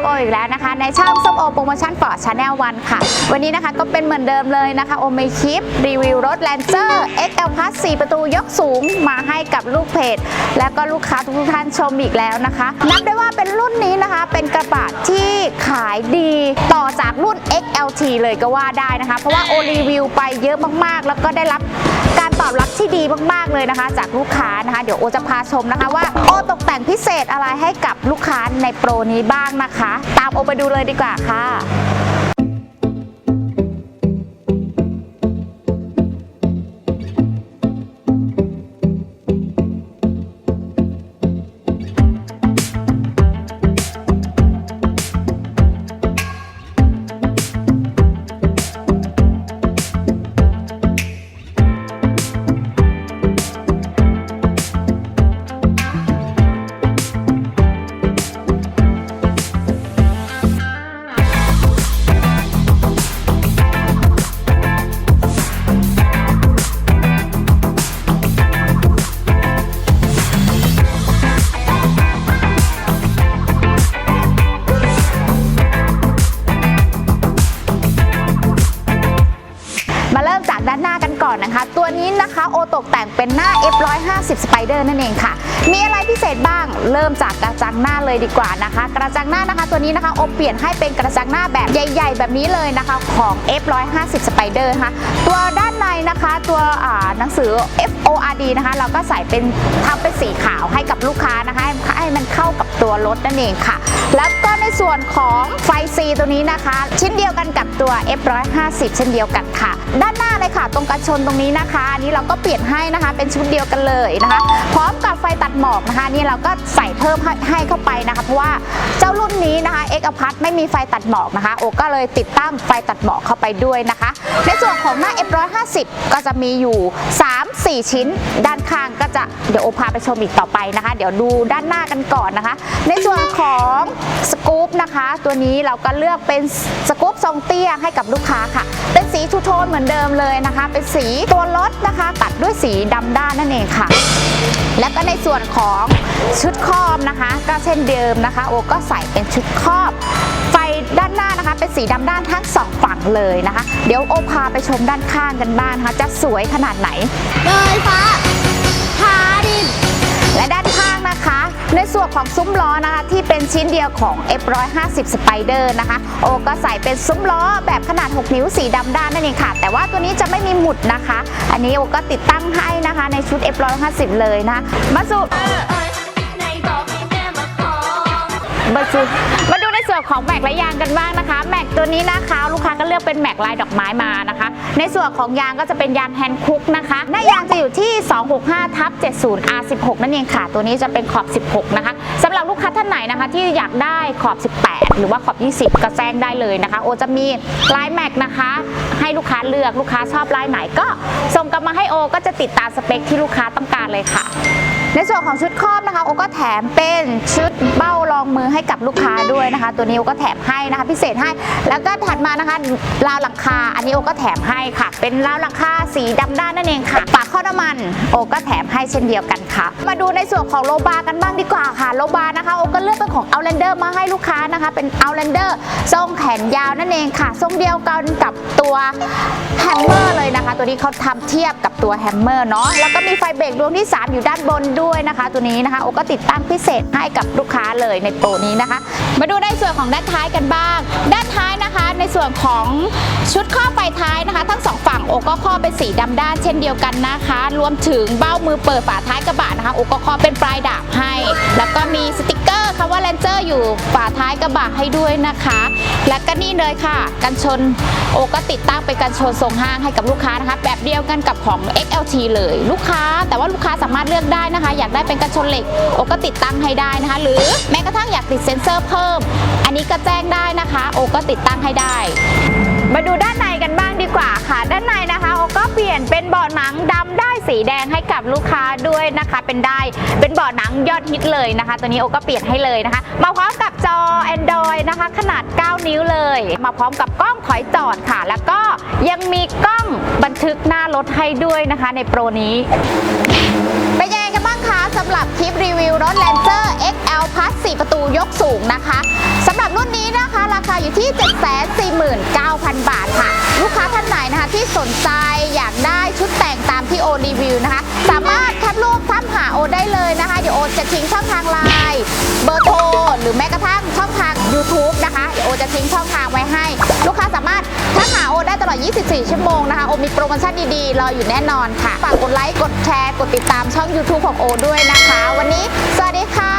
กับโออีกแล้วนะคะ ในช่องส้มโอโปรโมชั่นฟอร์ดชาแนลวันค่ะ วันนี้นะคะก็เป็นเหมือนเดิมเลยนะคะ โอมีคลิป รีวิวรถ Lancer XL Plus 4 ประตูยกสูงมาให้กับลูกเพจ และก็ลูกค้าทุกท่านชมอีกแล้วนะคะ นับได้ว่าเป็นรุ่นนี้นะคะ เป็นกระบะที่ขายดีต่อจากรุ่น XLT เลยก็ว่าได้นะคะ เพราะว่าโอรีวิวไปเยอะมากๆ แล้วก็ได้รับการตอบรับที่ดีมาก ๆ เลยนะคะ จากลูกค้านะคะ เดี๋ยวโอจะพาชมนะคะว่าโอตกแต่งพิเศษอะไรให้กับลูกค้าในโปรนี้บ้างนะคะตามโอไปดูเลยดีกว่าค่ะ ก่อนนะคะ ตัวนี้นะคะโอตกแต่งเป็นหน้า F150 Spider นั่นเองค่ะ มีอะไรพิเศษบ้างเริ่มจากกระจังหน้าเลยดีกว่านะคะ กระจังหน้านะคะ ตัวนี้นะคะโอเปลี่ยนให้เป็นกระจังหน้าแบบใหญ่ ๆ แบบนี้เลยนะคะของ F150 Spider นะคะตัวด้านในนะคะตัวหนังสือ FORD นะคะเราก็ใส่เป็นทำเป็นสีขาวให้กับลูกค้านะคะให้ให้มันเข้ากับตัวรถนั่นเองค่ะ แล้วก็ในส่วนของไฟ C ตัวนี้นะคะ ชิ้นเดียวกันกับตัว F150 เช่นเดียวกันค่ะ ด้านหน้าเลยค่ะ ตรงกันชนตรงนี้นะคะอันนี้เราก็เปลี่ยนให้นะคะ เป็นชุดเดียวกันเลยนะคะ พร้อมกับไฟตัดหมอกนะคะ นี่เราก็ใส่เพิ่มให้ใหเข้าไปนะคะ เพราะว่าเจ้ารุ่นนี้นะคะ X a p a r t ไม่มีไฟตัดหมอกนะคะ โอก็เลยติดตั้งไฟตัดหมอกเข้าไปด้วยนะคะ ในส่วนของหน้า F150 ก็จะมีอยู่ 3-4 ชิ้น ด้านข้างก็จะเดี๋ยวโอพาไปชมอีกต่อไปนะคะ เดี๋ยวดูด้านหน้ากันก่อนนะคะ ในส่วนของ สกู๊ปนะคะ ตัวนี้เราก็เลือกเป็นสกู๊ปทรงเตี้ยให้กับลูกค้าค่ะ เป็นสีทูโทนเหมือนเดิมเลยนะคะ เป็นสีตัวรถนะคะ ตัดด้วยสีดำด้านนั่นเองค่ะ และก็ในส่วนของชุดครอบนะคะ ก็เช่นเดิมนะคะ โอก็ใส่เป็นชุดครอบไฟด้านหน้านะคะเป็นสีดำด้านทั้งสองฝั่งเลยนะคะ เดี๋ยวโอพาไปชมด้านข้างกันบ้างนะคะ จะสวยขนาดไหนเลยฟ้า ในส่วนของซุ้มล้อนะคะที่เป็นชิ้นเดียวของ F150 Spider นะคะ โอก็ใส่เป็นซุ้มล้อแบบขนาด 6 นิ้วสีดำด้านนั่นเองค่ะ แต่ว่าตัวนี้จะไม่มีหมุดนะคะ อันนี้โอก็ติดตั้งให้นะคะในชุด F150 เลยนะคะมาสู่ในบอกให้แม่มาขอมาดูมาดูในส่ วนของแม็กและยางกันบ้างนะคะ แม็กตัวนี้นะคะ ลูกค้าก็เลือกเป็นแม็กลายดอกไม้มานะคะ ในส่วนของยางก็จะเป็นยางแฮนด์คุกนะคะหน้ายางจะอยู่ที่ 265ทับ70 R16 นั่นเองค่ะ ตัวนี้จะเป็นขอบ 16 นะคะสำหรับลูกค้าท่านไหนนะคะ ที่อยากได้ขอบ 18 หรือว่าขอบ 20 ก็แจ้งได้เลยนะคะ โอจะมีลายแม็กนะคะ ให้ลูกค้าเลือกลูกค้าชอบลายไหนก็ส่งกลับมาให้โอก็จะติดตามสเปคที่ลูกค้าต้องการเลยค่ะ ในส่วนของชุดครอบนะคะ โอก็แถมเป็นชุด ให้กับลูกค้าด้วยนะคะ ตัวนี้โอก็แถมให้นะคะ พิเศษให้ แล้วก็ถัดมานะคะราวหลังคา อันนี้โอก็แถมให้ค่ะ เป็นราวหลังคาสีดำด้านนั่นเองค่ะฝาข้อน้ำมัน โอก็แถมให้เช่นเดียวกันค่ะ มาดูในส่วนของโลบากันบ้างดีกว่าค่ะโลบานะคะโอก็เลือกเป็นของ Outlander มาให้ลูกค้านะคะ เป็น Outlander ทรงแขนยาวนั่นเองค่ะทรงเดียวกันกับตัวแฮมเมอร์ ตัวนี้เขาทำเทียบกับตัวแฮมเมอร์เนาะแล้วก็มีไฟเบรกดวงที่ 3 อยู่ด้านบนด้วยนะคะ ตัวนี้นะคะโอก็ติดตั้งพิเศษให้กับลูกค้าเลยในโปรนี้นะคะ มาดูในส่วนของด้านท้ายกันบ้าง ด้านท้ายนะคะ ในส่วนของชุดข้อไฟท้ายนะคะ ทั้งสองฝั่งโอก็ข้อเป็นสีดำด้านเช่นเดียวกันนะคะ รวมถึงเบ้ามือเปิดฝาท้ายกระบะนะคะโอก็ข้อเป็นปลายดาบให้ แล้วก็มีสติกเกอร์คำว่าแลนเจอร์อยู่ฝาท้ายกระบะให้ด้วยนะคะ และก็นี่เลยค่ะ กันชนโอก็ติดตั้งเป็นกันชนทรงห้างให้กับลูกค้านะคะแบบเดียวกันกับของ XLT เลยลูกค้า แต่ว่าลูกค้าสามารถเลือกได้นะคะ อยากได้เป็นกระชนเหล็กโอก็ติดตั้งให้ได้นะคะ หรือแม้กระทั่งอยากติดเซ็นเซอร์เพิ่ม อันนี้ก็แจ้งได้นะคะ โอก็ติดตั้งให้ได้ มาดูด้านในกันบ้างดีกว่าค่ะ ด้านในนะคะโอก็เปลี่ยนเป็นเบาะหนังดำได้สีแดงให้กับลูกค้าด้วยนะคะ เป็นได้เป็นเบาะหนังยอดฮิตเลยนะคะ ตัวนี้โอก็เปลี่ยนให้เลยนะคะ มาพร้อมกับจอ Android นะคะ ขนาด 9 นิ้วเลย มาพร้อมกับกล้องถอยจอดค่ะ แล้วก็ยังมีกล้องบันทึกหน้ารถให้ด้วยนะคะ ในโปรนี้ เป็นยังไงกันบ้างคะสำหรับคลิปรีวิวรถ Lancer L p l u ส4ประตูยกสูงนะคะสำหรับรุ่นนี้59,000 บาทค่ะ ลูกค้าท่านไหนนะคะที่สนใจอยากได้ชุดแต่งตามที่โอรีวิวนะคะ สามารถแคปรูปทักหาโอได้เลยนะคะ เดี๋ยวโอจะทิ้งช่องทางไลน์เบอร์โทรหรือแม้กระทั่งช่องทาง YouTube นะคะ เดี๋ยวโอจะทิ้งช่องทางไว้ให้ ลูกค้าสามารถทักหาโอได้ตลอด 24 ชั่วโมงนะคะ โอมีโปรโมชั่นดีๆ รออยู่แน่นอนค่ะ ฝากกดไลค์ กดแชร์ กดติดตามช่อง YouTube ของโอด้วยนะคะ วันนี้ สวัสดีค่ะ